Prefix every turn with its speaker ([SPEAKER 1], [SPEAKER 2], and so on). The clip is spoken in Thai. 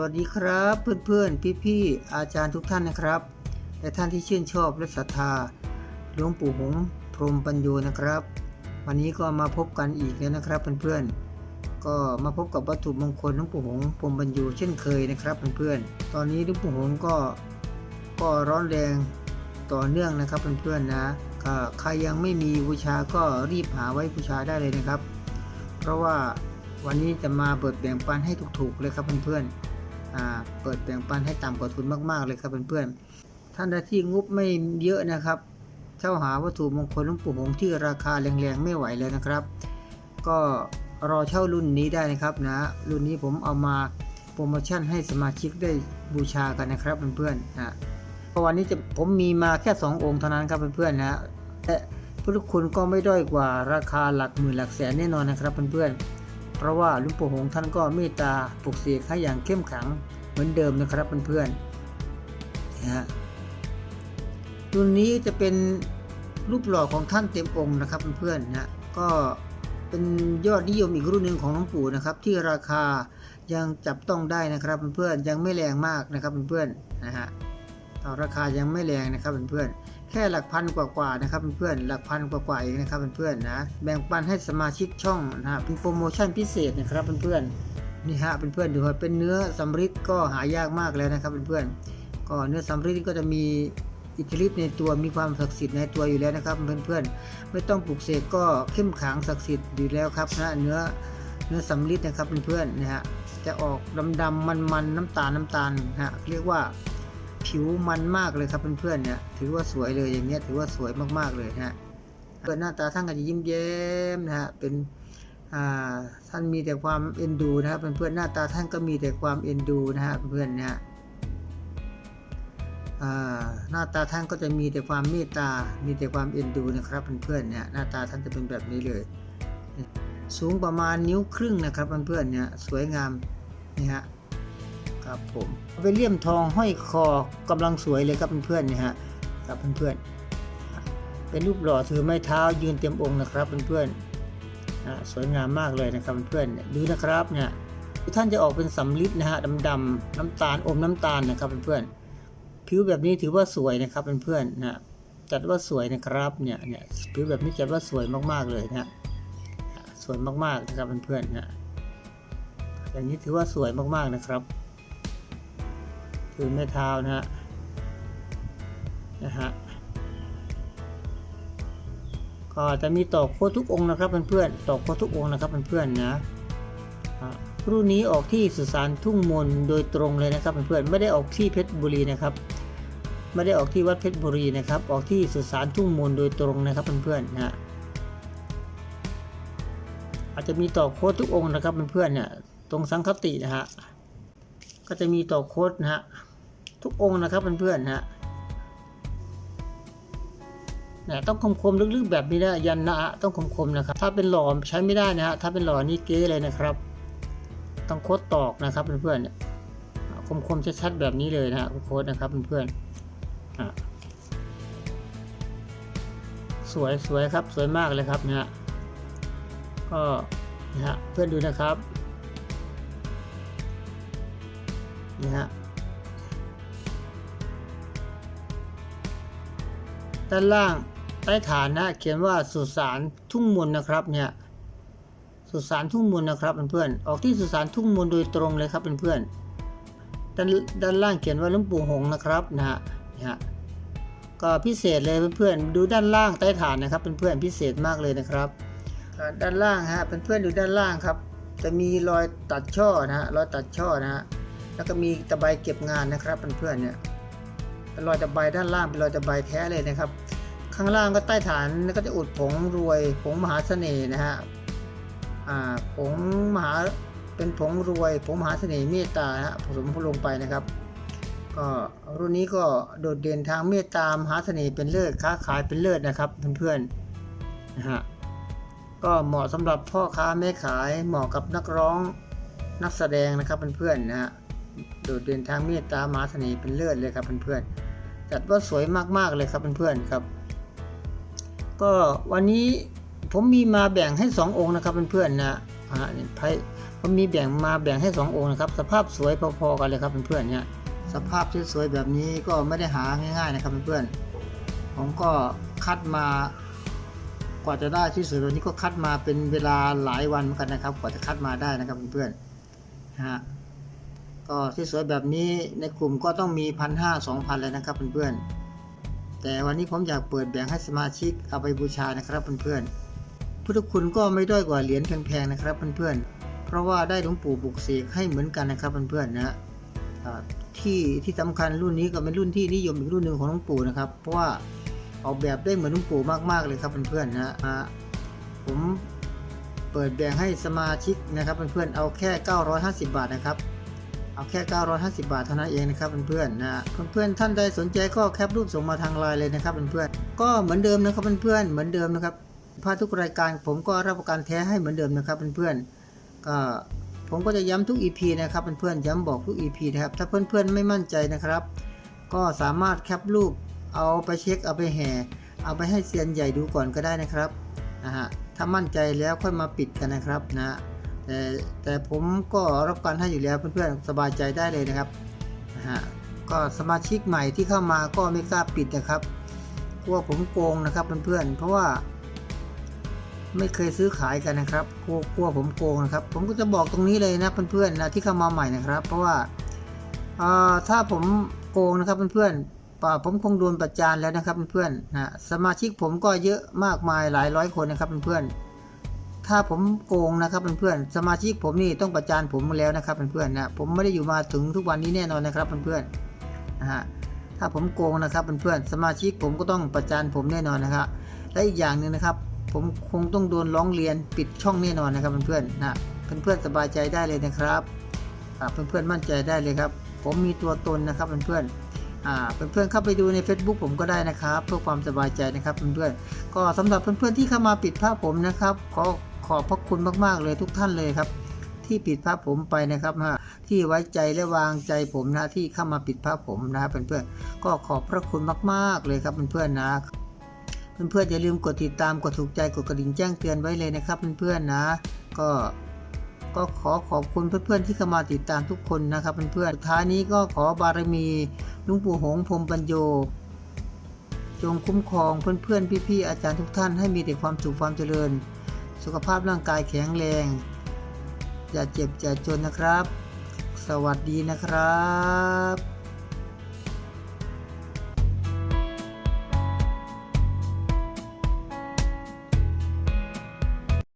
[SPEAKER 1] วัสดีครับ เพื่อนๆ พี่ๆ อาจารย์ทุกท่านนะครับ และท่านที่ชื่นชอบและศรัทธาหลวงปู่หงพรมปัญโยนะครับ วันนี้ก็มาพบกันอีกแล้วนะครับเพื่อนๆก็มาพบกับวัตถุมงคลหลวงปู่หงพรมปัญโยเช่นเคยนะครับเพื่อนๆตอนนี้หลวงปู่หงก็ก็ร้อนแรงต่อเนื่องนะครับเพื่อนๆนะใครยังไม่มีบูชาก็รีบหาไว้บูชาได้เลยนะครับ เพราะว่าวันนี้จะมาเปิดแบ่งปันให้ถูกๆเลยครับเพื่อนๆอ่า เปิดแบ่งปันให้ต่ำกว่าทุนมากๆเลยครับเพื่อนๆ ท่านใดที่งบไม่เยอะนะครับ เช่าหาวัตถุมงคลหลวงปู่หงที่ราคาแรงๆไม่ไหวเลยนะครับ ก็รอเช่ารุ่นนี้ได้นะครับนะ รุ่นนี้ผมเอามาโปรโมชั่นให้สมาชิกได้บูชากันนะครับเพื่อนๆนะเพราะวันนี้จะผมมีมาแค่ 2 องค์เท่านั้นครับเพื่อนๆนะและพุทธคุณก็ไม่ด้อยกว่าราคาหลักหมื่นหลักแสนแน่นอนนะครับเพื่อนๆ เพราะว่าหลุงปู่หงส์ท่านก็เมตตาปลุกเสกให้อย่างเข้มขังเหมือนเดิมนะครับเพื่อนๆนะฮะรุ่นนี้จะเป็นรูปหล่อของท่านเต็มองค์นะครับเพื่อนๆนะก็เป็นยอดนิยมอีกรุ่นหนึ่งของหลวงปู่นะครับ ที่ราคายังจับต้องได้นะครับเพื่อนๆยังไม่แรงมากนะครับเพื่อนๆนะฮะต่อราคายังไม่แรงนะครับเพื่อนๆ แค่หลักพันกว่าๆนะครับเพื่อนๆหลักพันกว่าๆเองนะครับเพื่อนๆนะแบ่งปันให้สมาชิกช่องนะเป็นโปรโมชั่นพิเศษนะครับเพื่อนๆนี่ฮะเพื่อนๆดูว่าเป็นเนื้อสำริดก็หายากมากแล้วนะครับเพื่อนๆก็เนื้อสำริดก็จะมีอิทธิฤทธิ์ในตัวมีความศักดิ์สิทธิ์ในตัวอยู่แล้วนะครับเพื่อนๆไม่ต้องปลุกเสกก็เข้มขังศักดิ์สิทธิ์อยู่แล้วครับนะเนื้อเนื้อสำริดนะครับเพื่อนๆนะฮะจะออกดำๆมันๆน้ำตาลน้ำตาลนะฮะเรียกว่า ผิวมันมากเลยครับเพื่อนๆเนี่ยถือว่าสวยเลยอย่างเงี้ยถือว่าสวยมากๆเลยนะฮะเปิดหน้าตาท่านก็จะยิ้มแย้มนะฮะเป็นท่านมีแต่ความเอ็นดูนะครับเพื่อนๆหน้าตาท่านก็มีแต่ความเอ็นดูนะฮะเพื่อนๆนะฮะอ่าหน้าตาท่านก็จะมีแต่ความเมตตา มีแต่ความเอ็นดูนะครับเพื่อนๆเนี่ยหน้าตาท่านจะเป็นแบบนี้เลย สูงประมาณนิ้วครึ่งนะครับเพื่อนๆเนี่ยสวยงามนี่ฮะ ครับผมเป็นเลี่ยมทองห้อยคอกำลังสวยเลยครับเพื่อนๆเนี่ยฮะครับเพื่อนๆเป็นรูปหล่อถือไม้เท้ายืนเต็มองค์นะครับเพื่อนๆอ่าสวยงามมากเลยนะครับเพื่อนๆดูนะครับเนี่ยท่านจะออกเป็นสำลิดนะฮะดำๆน้ำตาลอมน้ำตาลนะครับเพื่อนๆผิวแบบนี้ถือว่าสวยนะครับเพื่อนๆนะจัดว่าสวยนะครับเนี่ยเนี่ยผิวแบบนี้จัดว่าสวยมากๆเลยนะฮะสวยมากๆนะครับเพื่อนๆนะอย่างนี้ถือว่าสวยมากๆนะครับ ถือไม้เท้านะฮะนะฮะก็จะมีตอกโคตรทุกองค์นะครับเพื่อนๆตอกโคตรทุกองค์นะครับเพื่อนๆนะรุ่นนี้ออกที่สุสานทุ่งมนโดยตรงเลยนะครับเพื่อนๆไม่ได้ออกที่เพชรบุรีนะครับ ไม่ได้ออกที่วัดเพชรบุรีนะครับ ออกที่สุสานทุ่งมนโดยตรงนะครับเพื่อนๆนะฮะอาจจะมีตอกโคตรทุกองค์นะครับเพื่อนๆเนี่ยตรงสังคตินะฮะก็จะมีต่อโค้ดนะฮะ ทุกองค์นะครับเพื่อนๆฮะนี่ยต้องคมๆลึกๆแบบนี้นะยันนะต้องคมๆนะครับ ถ้าเป็นหล่อใช้ไม่ได้นะฮะถ้าเป็นหล่อนี่เก๊เลยนะครับ ต้องโค้ดตอกนะครับเพื่อนๆเนี่ยคมๆชัดๆแบบนี้เลยนะฮะโค้ดนะครับเพื่อนๆสวยสวยครับสวยมากเลยครับนะฮะก็นะฮะเพื่อนดูนะครับนี่ฮะ ด้านล่างใต้ฐานนะเขียนว่าสุสานทุ่งมนนะครับเนี่ยสุสานทุ่งมนนะครับเพื่อนๆออกที่สุสานทุ่งมนโดยตรงเลยครับเพื่อนๆด้านด้านล่างเขียนว่าหลวงปู่หงนะครับนะฮะนี่ฮะก็พิเศษเลยเพื่อนๆดูด้านล่างใต้ฐานนะครับเพื่อนๆพิเศษมากเลยนะครับ ด้านล่างฮะเพื่อนๆดูด้านล่างครับ จะมีรอยตัดช่อนะฮะรอยตัดช่อนะฮะแล้วก็มีตะไบเก็บงานนะครับเพื่อนๆเนี่ยเป็นรอยตะไบด้านล่างเป็นรอยตะไบแท้เลยนะครับ ข้างล่างก็ใต้ฐานก็จะอุดผงรวยผงมหาเสน่ห์นะฮะอ่าผงมหาเป็นผงรวยผงมหาเสน่ห์เมตตานะฮะผสมลงไปนะครับ ก็รุ่นนี้ก็โดดเด่นทางเมตตามหาเสน่ห์เป็นเลิศค้าขายเป็นเลิศนะครับเพื่อนๆนะฮะก็เหมาะสำหรับพ่อค้าแม่ขายเหมาะกับนักร้องนักแสดงนะครับเพื่อนๆนะฮะโดดเด่นทางเมตตามหาเสน่ห์เป็นเลิศเลยครับเพื่อนๆจัดว่าสวยมากๆเลยครับเพื่อนๆครับ ก็วันนี้ผมมีมาแบ่งให้ 2 องค์นะครับเพื่อนๆนะฮะนี่ไพ่ผมมีแบ่งมาแบ่งให้สององค์นะครับ สภาพสวยพอๆกันเลยครับเพื่อนๆเนี่ยสภาพสวยๆแบบนี้ก็ไม่ได้หาง่ายๆนะครับเพื่อนๆผมก็คัดมากว่าจะได้ที่สวยแบบนี้ก็คัดมาเป็นเวลาหลายวันเหมือนกันนะครับ กว่าจะคัดมาได้นะครับเพื่อนๆนะฮะก็ที่สวยแบบนี้ในกลุ่มก็ต้องมีพันห้าสองพันเลยนะครับเพื่อนๆ แต่วันนี้ผมอยากเปิดแบ่งให้สมาชิกเอาไปบูชานะครับเพื่อนๆพุทธคุณก็ไม่ด้อยกว่าเหรียญแพงๆนะครับเพื่อนๆ เพราะว่าได้หลวงปู่บุกเสกให้เหมือนกันนะครับเพื่อนๆนะฮะที่ที่สำคัญรุ่นนี้ก็เป็นรุ่นที่นิยมอีกรุ่นหนึ่งของหลวงปู่นะครับ เพราะว่าออกแบบได้เหมือนหลวงปู่มากๆเลยครับเพื่อนๆนะฮะผมเปิดแบ่งให้สมาชิกนะครับเพื่อนๆเอาแค่ 950 บาทนะครับ เอาแค่ 950 บาทเท่านั้นเองนะครับเพื่อนๆนะฮะเพื่อนๆท่านใดสนใจก็แคปรูปส่งมาทางไลน์เลยนะครับเพื่อนๆก็เหมือนเดิมนะครับเพื่อนๆเหมือนเดิมนะครับผ้าทุกรายการผมก็รับประกันแท้ให้เหมือนเดิมนะครับเพื่อนๆก็ผมก็จะย้ำทุก EP นะครับเพื่อนๆย้ำบอกทุก EP นะครับถ้าเพื่อนๆไม่มั่นใจนะครับ ก็สามารถแคปรูปเอาไปเช็คเอาไปแห่เอาไปให้เซียนใหญ่ดูก่อนก็ได้นะครับนะฮะถ้ามั่นใจแล้วค่อยมาปิดกันนะครับนะ แต่แต่ผมก็รับการให้อยู่แล้วเพื่อนๆสบายใจได้เลยนะครับนะฮะก็สมาชิกใหม่ที่เข้ามาก็ไม่กล้าปิดนะครับกลัวผมโกงนะครับเพื่อนๆเพราะว่า ไม่เคยซื้อขายกันนะครับกลัวกลัวผมโกงนะครับ ผมก็จะบอกตรงนี้เลยนะเพื่อนๆนะที่เข้ามาใหม่นะครับ เพราะว่าเอ่อถ้าผมโกงนะครับเพื่อนๆป่าผมคงโดนประจานแล้วนะครับเพื่อนๆนะสมาชิกผมก็เยอะมากมายหลายร้อยคนนะครับเพื่อนๆ ถ้าผมโกงนะครับเพื่อนๆสมาชิกผมนี่ต้องประจานผมแล้วนะครับเพื่อนๆนะผมไม่ได้อยู่มาถึงทุกวันนี้แน่นอนนะครับเพื่อนๆนะฮะถ้าผมโกงนะครับเพื่อนๆสมาชิกผมก็ต้องประจานผมแน่นอนนะครับและอีกอย่างหนึ่งนะครับ ผมคงต้องโดนร้องเรียนปิดช่องแน่นอนนะครับเพื่อนๆนะเพื่อนๆสบายใจได้เลยนะครับเพื่อนๆมั่นใจได้เลยครับ ผมมีตัวตนนะครับเพื่อนๆเพื่อนๆเข้าไปดูใน Facebook ผมก็ได้นะครับ เพื่อความสบายใจนะครับเพื่อนๆก็สำหรับเพื่อนๆที่เข้ามาปิดภาพผมนะครับขอ ขอบพระคุณมากๆเลยทุกท่านเลยครับ ที่ปิดภาพผมไปนะครับฮะที่ไว้ใจและวางใจผมนะที่เข้ามาปิดภาพผมนะเพื่อนๆก็ขอบพระคุณมากๆเลยครับเพื่อนๆนะเพื่อนๆอย่าลืมกดติดตามกดถูกใจกดกระดิ่งแจ้งเตือนไว้เลยนะครับเพื่อนๆนะ ก็ก็ขอขอบคุณเพื่อนๆที่เข้ามาติดตามทุกคนนะครับเพื่อนๆท้ายนี้ก็ขอบารมีลุงปู่หงพรมปัญโยจงคุ้มครองเพื่อนๆพี่ๆอาจารย์ทุกท่านให้มีแต่ความสุขความเจริญ สุขภาพร่างกายแข็งแรง อย่าเจ็บอย่าจนนะครับ สวัสดีนะครับ